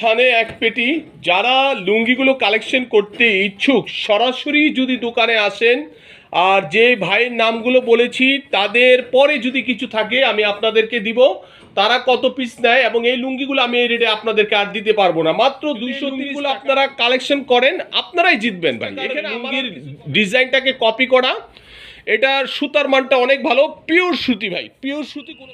এখানে এক পেটি যারা লুঙ্গিগুলো কালেকশন করতে ইচ্ছুক সরাসরি যদি দোকানে আসেন আর যে ভাইয়ের নামগুলো বলেছি তাদের পরে যদি কিছু থাকে আমি আপনাদেরকে দিব। তারা কত পিস নেয় এবং এই লুঙ্গিগুলো আমি এই রেটে আপনাদেরকে আর দিতে পারব না। মাত্র দুইশো লুঙ্গিগুলো আপনারা কালেকশন করেন আপনারাই জিতবেন ভাই। এখানে লুঙ্গির ডিজাইনটাকে কপি করা। এটার সুতার মানটা অনেক ভালো পিওর সুতি ভাই। পিওর সুতি কোনো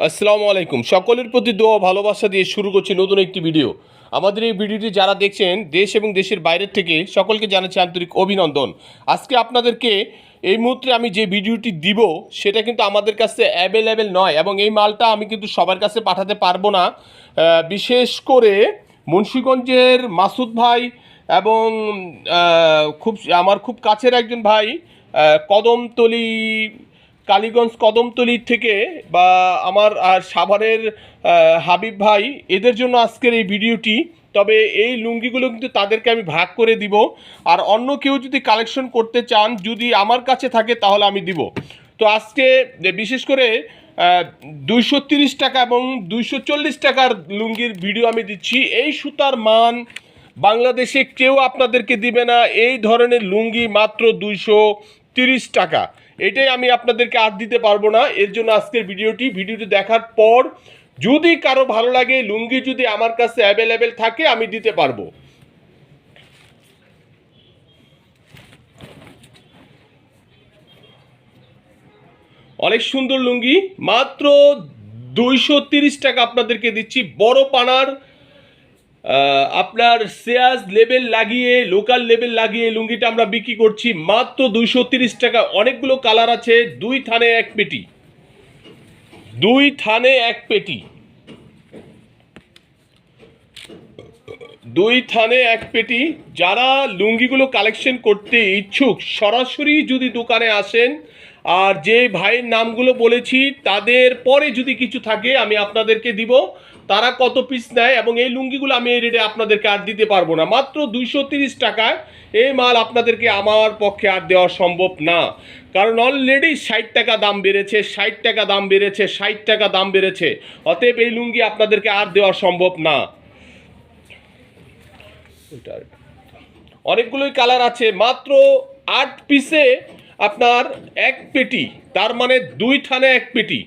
আসসালামু আলাইকুম। সকলের প্রতি দোয়া ভালোবাসা দিয়ে শুরু করছি নতুন একটি ভিডিও। আমাদের এই ভিডিওটি যারা দেখছেন, দেশ এবং দেশের বাইরের থেকে, সকলকে জানাচ্ছি আন্তরিক অভিনন্দন। আজকে আপনাদেরকে এই মুহূর্তে আমি যে ভিডিওটি দিব, সেটা কিন্তু আমাদের কাছে অ্যাভেলেবেল নয় এবং এই মালটা আমি কিন্তু সবার কাছে পাঠাতে পারব না। বিশেষ করে মুন্সীগঞ্জের মাসুদ ভাই এবং খুব, আমার খুব কাছের একজন ভাই কদমতলি কালীগঞ্জ কদমতলি থেকে বা আমার সাভারের হাবিব ভাই, এদের জন্য আজকের এই ভিডিওটি। তবে এই লুঙ্গিগুলো কিন্তু তাদেরকে আমি ভাগ করে দিব। আর অন্য কেউ যদি কালেকশন করতে চান, যদি আমার কাছে থাকে, তাহলে আমি দিব। তো আজকে বিশেষ করে দুইশো টাকা এবং দুইশো চল্লিশ টাকার লুঙ্গির ভিডিও আমি দিচ্ছি। এই সুতার মান বাংলাদেশে কেউ আপনাদেরকে দিবে না। এই ধরনের লুঙ্গি মাত্র দুইশো টাকা। এটাই আমি আপনাদেরকে আর দিতে পারব না। এর জন্য আজকের ভিডিওটি ভিডিওটি দেখার পর যদি কারও ভালো লাগে, লুঙ্গি যদি আমার কাছে অ্যাভেলেবেল থাকে, আমি দিতে পারব। অনেক সুন্দর লুঙ্গি, মাত্র দুইশো টাকা আপনাদেরকে দিচ্ছি। বড় পানার আপনার সেয়াজ লেবেল লাগিয়ে লোকাল লেবেল লাগিয়ে লুঙ্গিটা আমরা বিক্রি করছি মাত্র দুইশো তিরিশ টাকা। অনেকগুলো কালার আছে, দুই থানে এক পেটি। দুই থানে এক পেটি। দুই থানে এক পেটি। যারা লুঙ্গিগুলো কালেকশন করতে ইচ্ছুক, সরাসরি যদি দোকানে আসেন আর যে ভাইয়ের নামগুলো বলেছি, তাদের পরে যদি কিছু থাকে, আমি আপনাদেরকে দিব। তারা কত পিস নেয় এবং এই লুঙ্গিগুলো আমি এই রেটে আপনাদেরকে আর দিতে পারব না। মাত্র দুইশো তিরিশ টাকায় এই মাল আপনাদেরকে আমার পক্ষে আর দেওয়া সম্ভব না। কারণ অলরেডি ষাট টাকা দাম বেড়েছে, ষাট টাকা দাম বেড়েছে, ষাট টাকা দাম বেড়েছে। অতএব এই লুঙ্গি আপনাদেরকে আর দেওয়া সম্ভব না। অনেকগুলোই কালার আছে। মাত্র আট পিসে আপনার এক পেটি, তার মানে দুই থানে এক পেটি।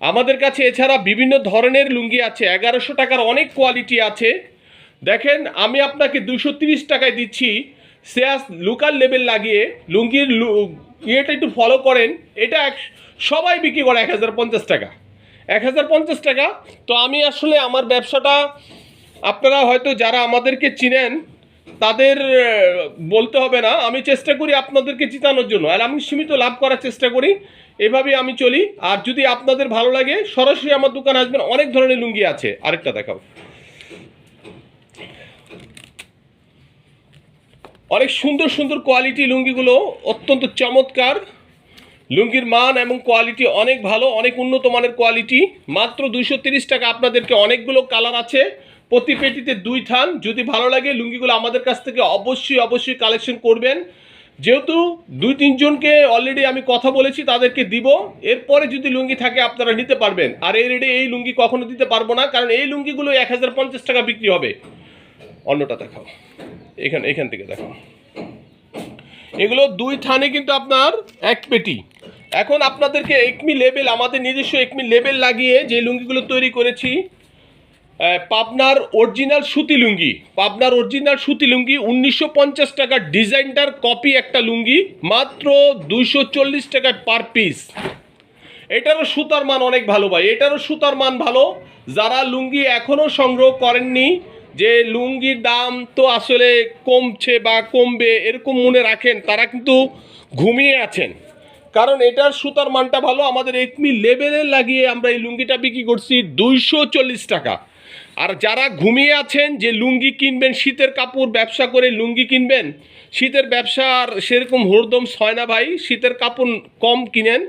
আমাদের কাছে এছাড়া বিভিন্ন ধরনের লুঙ্গি আছে, এগারোশো টাকার অনেক কোয়ালিটি আছে। দেখেন, আমি আপনাকে দুশো তিরিশ টাকায় দিচ্ছি। সেয়াস লোকাল লেভেল লাগিয়ে লুঙ্গির লু- ইয়েটা একটু ফলো করেন। এটা এক, সবাই বিক্রি করে এক হাজার পঞ্চাশ টাকা। এক হাজার পঞ্চাশ টাকা। তো আমি আসলে আমার ব্যবসাটা, আপনারা হয়তো যারা আমাদেরকে চিনেন তাদের বলতে হবে না। আমি চেষ্টা করি আপনাদেরকে জিতানোর জন্য। আর আমি সীমিত লাভ করার চেষ্টা করি। এভাবেই আমি চলি। আর যদি আপনাদের ভালো লাগে, সরাসরি আমার দোকানে আসবেন। অনেক ধরনের লুঙ্গি আছে। আরেকটা দেখাও। অনেক সুন্দর সুন্দর কোয়ালিটি লুঙ্গিগুলো। অত্যন্ত চমৎকার। লুঙ্গির মান এবং কোয়ালিটি অনেক ভালো, অনেক উন্নত মানের কোয়ালিটি মাত্র দুইশো টাকা আপনাদেরকে অনেকগুলো কালার আছে। প্রতি পেটিতে দুই থান। যদি ভালো লাগে, লুঙ্গিগুলো আমাদের কাছ থেকে অবশ্যই অবশ্যই কালেকশন করবেন। যেহেতু দুই, তিনজনকে অলরেডি আমি কথা বলেছি, তাদেরকে দিব। এরপরে যদি লুঙ্গি থাকে, আপনারা নিতে পারবেন। আর এই রেটে এই লুঙ্গি কখনো দিতে পারব না, কারণ এই লুঙ্গিগুলো এক হাজার পঞ্চাশ টাকা বিক্রি হবে। অন্যটা দেখাও। এখান এখান থেকে দেখাও। এগুলো দুই থানে কিন্তু আপনার এক পেটি। এখন আপনাদেরকে একমি লেবেল আমাদের নিজস্ব একমি লেবেল লাগিয়ে যে লুঙ্গিগুলো তৈরি করেছি পাবনার অরিজিনাল সুতি লুঙ্গি। পাবনার অরিজিনাল সুতি লুঙ্গি উনিশশো পঞ্চাশ টাকার ডিজাইনটার কপি একটা লুঙ্গি, মাত্র দুইশো চল্লিশ পার পিস এটারও সুতার মান অনেক ভালো ভাই, এটারও সুতার মান ভালো। যারা লুঙ্গি এখনও সংগ্রহ করেননি, যে লুঙ্গির দাম তো আসলে কমছে বা কমবে এরকম মনে রাখেন, তারা কিন্তু ঘুমিয়ে আছেন। কারণ এটার সুতার মানটা ভালো, আমাদের একমি লেভেলে লাগিয়ে আমরা এই লুঙ্গিটা বিক্রি করছি দুইশো চল্লিশ টাকা। আর যারা ঘুমিয়ে আছেন যে লুঙ্গি কিনবেন, শীতের কাপড় ব্যবসা করে লুঙ্গি কিনবেন, শীতের ব্যবসা আর সেরকম হরদম হয় না ভাই। শীতের কাপড় কম কিনেন,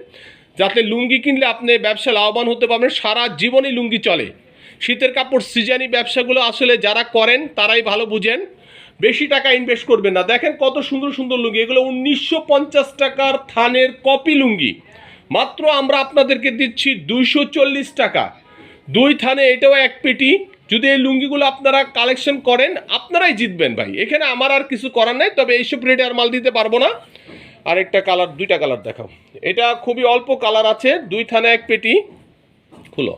যাতে লুঙ্গি কিনলে আপনি ব্যবসা লাভবান হতে পারবেন, সারা জীবনই লুঙ্গি চলে। শীতের কাপড় সিজানি ব্যবসাগুলো আসলে যারা করেন, তারাই ভালো বুঝেন। বেশি টাকা ইনভেস্ট করবেন না। দেখেন কত সুন্দর সুন্দর লুঙ্গি। এগুলো উনিশশো পঞ্চাশ টাকার থানের কপি লুঙ্গি। মাত্র আমরা আপনাদেরকে দিচ্ছি দুইশো চল্লিশ টাকা। দুই থানে এটাও এক পেটি। যদি এই লুঙ্গিগুলো আপনারা কালেকশন করেন, আপনারাই জিতবেন ভাই। এখানে আমার আর কিছু করার নাই, তবে এইসব রেটে আর মাল দিতে পারব না। আর একটা কালার দুইটা কালার দেখাও। এটা খুবই অল্প কালার আছে, দুই থানা এক পেটি। খুলো।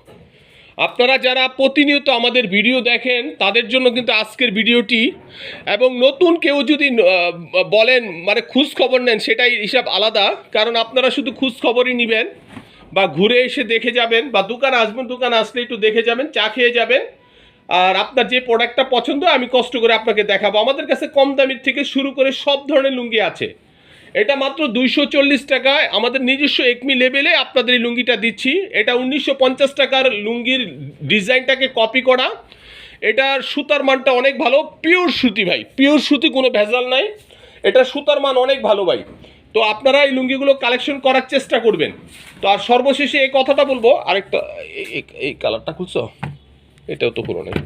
আপনারা যারা প্রতিনিয়ত আমাদের ভিডিও দেখেন, তাদের জন্য কিন্তু আজকের ভিডিওটি এবং নতুন কেউ যদি বলেন মানে খোঁজ খবর নেন, সেটাই হিসাব আলাদা। কারণ আপনারা শুধু খোঁজ খবরই নেবেন, বা ঘুরে এসে দেখে যাবেন, বা দোকান আসবেন, দোকানে আসলে একটু দেখে যাবেন, চা খেয়ে যাবেন। আর আপনার যে প্রোডাক্টটা পছন্দ, আমি কষ্ট করে আপনাকে দেখাবো। আমাদের কাছে কম দামের থেকে শুরু করে সব ধরনের লুঙ্গি আছে। এটা মাত্র দুইশো চল্লিশ টাকায়। আমাদের নিজস্ব একমি লেভেলে আপনাদের এই লুঙ্গিটা দিচ্ছি। এটা উনিশশো পঞ্চাশ টাকার লুঙ্গির ডিজাইনটাকে কপি করা। এটার সুতার মানটা অনেক ভালো। পিওর সুতি ভাই। পিওর সুতি, কোনো ভেজাল নাই। এটা সুতার মান অনেক ভালো ভাই। তো আপনারা এই লুঙ্গিগুলো কালেকশন করার চেষ্টা করবেন। তো আর সর্বশেষে এই কথাটা বলব। আরেকটা, এই- কালারটা খুঁজছো এটাও তো পুরো নেই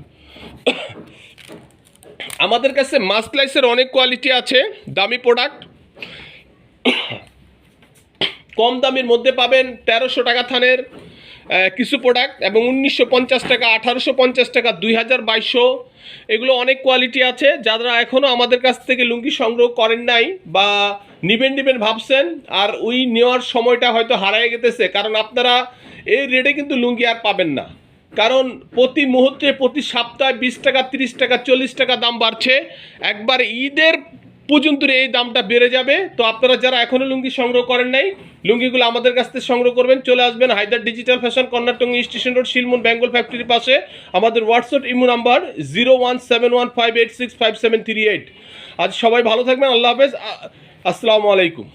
আমাদের কাছে মাস্কলাইসের অনেক কোয়ালিটি আছে, দামি প্রোডাক্ট কম দামের মধ্যে পাবেন তেরোশো টাকা থানের কিছু প্রোডাক্ট এবং উনিশশো পঞ্চাশ টাকা, আঠারোশো পঞ্চাশ টাকা, দুই হাজার বাইশশো। এগুলো অনেক কোয়ালিটি আছে। যারা এখনও আমাদের কাছ থেকে লুঙ্গি সংগ্রহ করেন নাই বা নিবেন নিবেন ভাবছেন, আর ওই নেওয়ার সময়টা হয়তো হারায় গেতেছে কারণ আপনারা এই রেটে কিন্তু লুঙ্গি আর পাবেন না। কারণ প্রতি মুহূর্তে, প্রতি সপ্তাহে বিশ টাকা, তিরিশ টাকা, চল্লিশ টাকা দাম বাড়ছে। একবার ঈদের পর্যন্ত এই দামটা বেড়ে যাবে। তো আপনারা যারা এখনও লুঙ্গি সংগ্রহ করেন নাই, লুঙ্গিগুলো আমাদের কাছ থেকে সংগ্রহ করবেন, চলে আসবেন হায়দার ডিজিটাল ফ্যাশন কর্নাটঙ্গি স্টেশন রোড শিলমুন বেঙ্গল ফ্যাক্টরির পাশে। আমাদের WhatsApp imo number zero one seven one five eight six five seven three eight আজ সবাই ভালো থাকবেন, আল্লাহ হাফেজ। আসসালামু আলাইকুম।